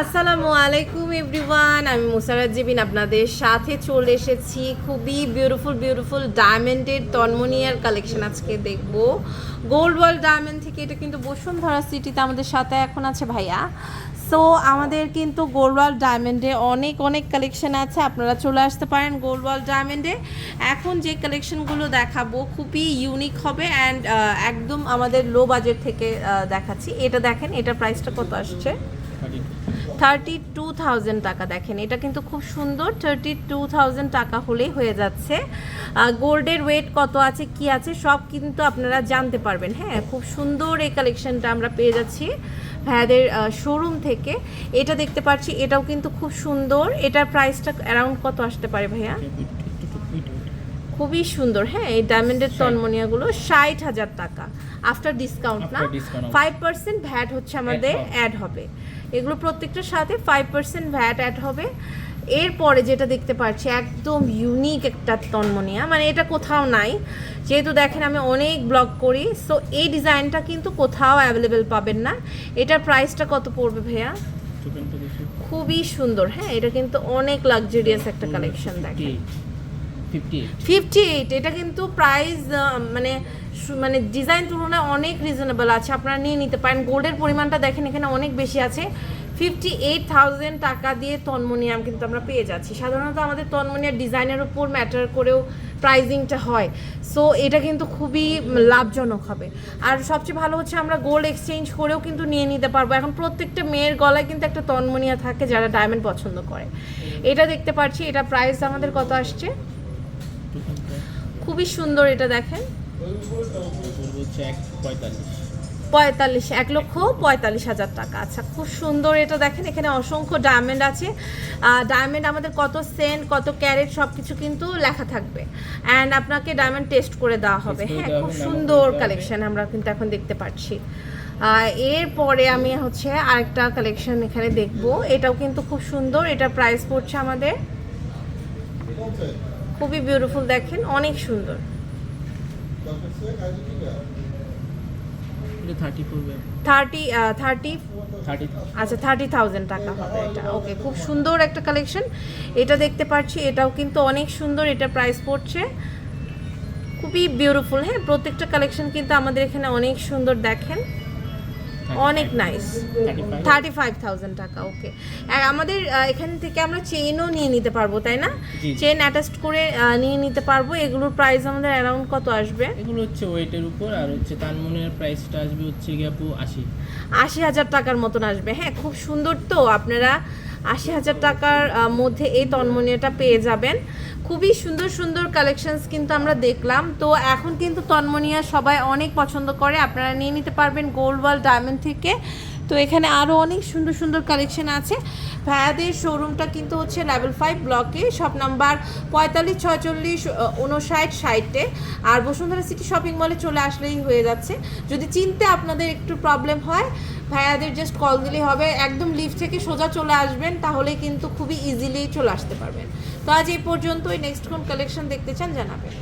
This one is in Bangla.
আসসালামু আলাইকুম এভরিওয়ান আমি মুসারাত জিবিন আপনাদের সাথে চলে এসেছি খুবই বিউটিফুল বিউটিফুল ডায়মন্ডের তন্মনিয়ার কালেকশন আজকে দেখব। গোল্ড ওয়ার্ল্ড ডায়মন্ড থেকে এটা কিন্তু বসুন্ধরা সিটিতে আমাদের সাথে এখন আছে ভাইয়া। সো আমাদের কিন্তু গোল্ড ওয়ার্ল্ড ডায়মন্ডে অনেক অনেক কালেকশন আছে। আপনারা চলে আসতে পারেন গোল্ড ওয়ার্ল্ড ডায়মন্ডে এখন যে কালেকশনগুলো দেখাবো খুবই ইউনিক হবে অ্যান্ড একদম আমাদের লো বাজেট থেকে দেখাচ্ছি। এটা দেখেন, এটার প্রাইসটা কত আসছে? থার্টি টু থাউজেন্ড টাকা দেখেন। এটা কিন্তু খুব সুন্দর থার্টি টু থাউজেন্ড টাকা হলেই হয়ে যাচ্ছে। গোল্ডের ওয়েট কত আছে, কি আছে, সব কিন্তু আপনারা জানতে পারবেন। হ্যাঁ খুব সুন্দর এই কালেকশনটা আমরা পেয়ে যাচ্ছি ভাইয়াদের শোরুম থেকে। এটা দেখতে পাচ্ছি, এটাও কিন্তু খুব সুন্দর। এটার প্রাইসটা অ্যারাউন্ড কত আসতে পারে ভাইয়া? খুবই সুন্দর হ্যাঁ এই ডায়মন্ডের তন্মনিয়াগুলো ষাট হাজার টাকা। আফটার ডিসকাউন্ট না? ফাইভ পার্সেন্ট ভ্যাট হচ্ছে আমাদের অ্যাড হবে। এগুলো প্রত্যেকটার সাথে ফাইভ পার্সেন্ট ভ্যাট অ্যাড হবে। এরপরে যেটা দেখতে পাচ্ছি একদম ইউনিক একটা তন্মনিয়া। মানে এটা কোথাও নাই। যেহেতু দেখেন আমি অনেক ব্লগ করি সো এই ডিজাইনটা কিন্তু কোথাও অ্যাভেলেবেল পাবেন না। এটার প্রাইসটা কত পড়বে ভাইয়া? খুবই সুন্দর হ্যাঁ এটা কিন্তু অনেক লাক্সারিয়াস একটা কালেকশন দেখেন। ফিফটি ফিফটি এইট এটা কিন্তু প্রাইস মানে মানে ডিজাইন তুলনায় অনেক রিজনেবল আছে। আপনারা নিয়ে নিতে পারেন। গোল্ডের পরিমাণটা দেখেন এখানে অনেক বেশি আছে। ফিফটি এইট থাউজেন্ড টাকা দিয়ে তন্মনিয়াম কিন্তু আমরা পেয়ে যাচ্ছি। সাধারণত আমাদের তন্মনিয়ার ডিজাইনের উপর ম্যাটার করেও প্রাইজিংটা হয়। সো এটা কিন্তু খুবই লাভজনক হবে। আর সবচেয়ে ভালো হচ্ছে আমরা গোল্ড এক্সচেঞ্জ করেও কিন্তু নিয়ে নিতে পারব। এখন প্রত্যেকটা মেয়ের গলায় কিন্তু একটা তন্মনিয়া থাকে যারা ডায়মন্ড পছন্দ করে। এটা দেখতে পাচ্ছি এটা প্রাইস আমাদের কত আসছে? খুবই সুন্দর এটা দেখেন। পঁয়তাল্লিশ এক লক্ষ পঁয়তাল্লিশ হাজার টাকা। আচ্ছা খুব সুন্দর এটা দেখেন এখানে অসংখ্য ডায়মন্ড আছে। ডায়মন্ড আমাদের কত সেন্ট কত ক্যারেট সব কিছু কিন্তু লেখা থাকবে। অ্যান্ড আপনাকে ডায়মন্ড টেস্ট করে দেওয়া হবে। হ্যাঁ খুব সুন্দর কালেকশন আমরা কিন্তু এখন দেখতে পাচ্ছি। এরপরে আমি হচ্ছে আরেকটা কালেকশন এখানে দেখব। এটাও কিন্তু খুব সুন্দর এটা প্রাইস পড়ছে আমাদের খুবই বিউটিফুল দেখেন অনেক সুন্দর। থার্টি থার্টি আচ্ছা থার্টি থাউজেন্ড টাকা হবে এটা। ওকে খুব সুন্দর একটা কালেকশন এটা দেখতে পাচ্ছি এটাও কিন্তু অনেক সুন্দর এটা প্রাইস পড়ছে। খুবই বিউটিফুল হ্যাঁ প্রত্যেকটা কালেকশন কিন্তু আমাদের এখানে অনেক সুন্দর দেখেন। অনেক নাইস থার্টি ফাইভ থাউজেন্ড টাকা ওকে আর আমাদের এখান থেকে আমরা চেইনও নিয়ে নিতে পারব তাই না? চেন চেইন অ্যাটাচড করে নিয়ে নিতে পারব। এগুলোর প্রাইস আমাদের অ্যারাউন্ড কত আসবে? এগুলো হচ্ছে ওয়েটের উপর আর হচ্ছে তানমনের প্রাইসটা আসবে হচ্ছে গিয়ে আপু আশি। আশি হাজার টাকার মতন আসবে। হ্যাঁ খুব সুন্দর তো। আপনারা আশি হাজার টাকার মধ্যে এই তন্মনীয়টা পেয়ে যাবেন। খুবই সুন্দর সুন্দর কালেকশনস কিন্তু আমরা দেখলাম। তো এখন কিন্তু তন্মনিয়া সবাই অনেক পছন্দ করে। আপনারা নিয়ে নিতে পারবেন গোল্ড ওয়াল ডায়মন্ড থেকে। তো এখানে আরও অনেক সুন্দর সুন্দর কালেকশন আছে। ভায়াদের শোরুমটা কিন্তু হচ্ছে লেভেল ফাইভ ব্লকে শপ নাম্বার পঁয়তাল্লিশ, ছয়চল্লিশ উনষাট ষাটে। আর বসুন্ধরা সিটি শপিং মলে চলে আসলেই হয়ে যাচ্ছে। যদি চিনতে আপনাদের একটু প্রবলেম হয়, ভাইয়াদের জাস্ট কল দিলেই হবে। একদম লিফট থেকে সোজা চলে আসবেন তাহলে কিন্তু খুবই ইজিলি চলে আসতে পারবেন। তো আজ এই পর্যন্তই। নেক্সট কোন কালেকশন দেখতে চান জানাবেন।